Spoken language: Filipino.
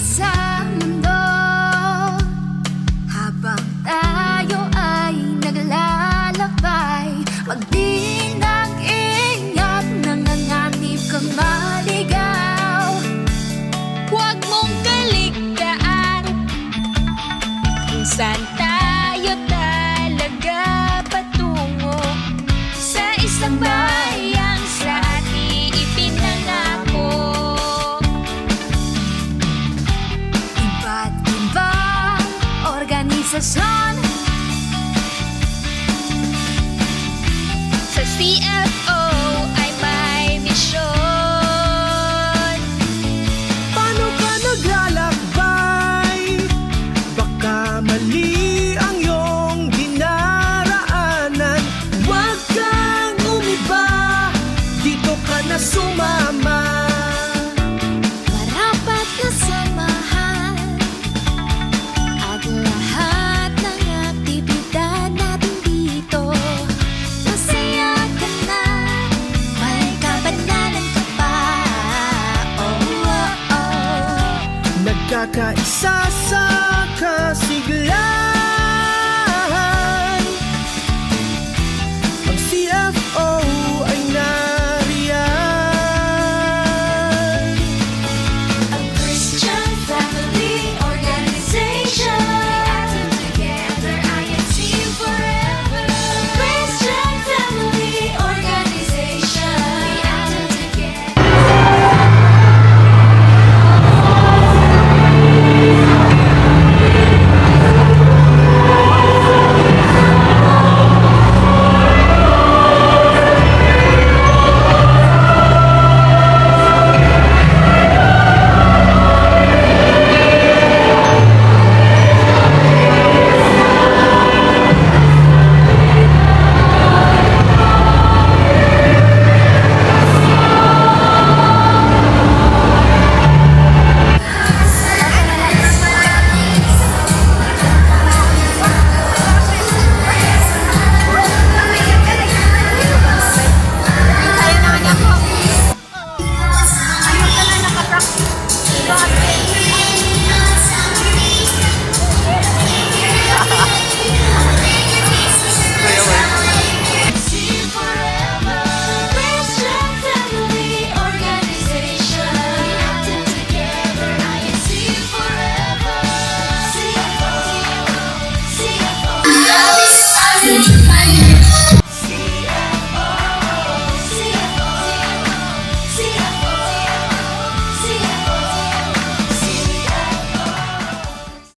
sa mundo. Habang tayo ay naglalakbay Magdinang ingat Nanganganib kang maligaw. Huwag mong kaligtaan Kung organisasyon Sa CFO ay may misyon Paano ka naglalakbay? Baka mali ang iyong dinaraanan. Huwag kang umiba, dito ka na sumama Nagkakaisa sa kasigla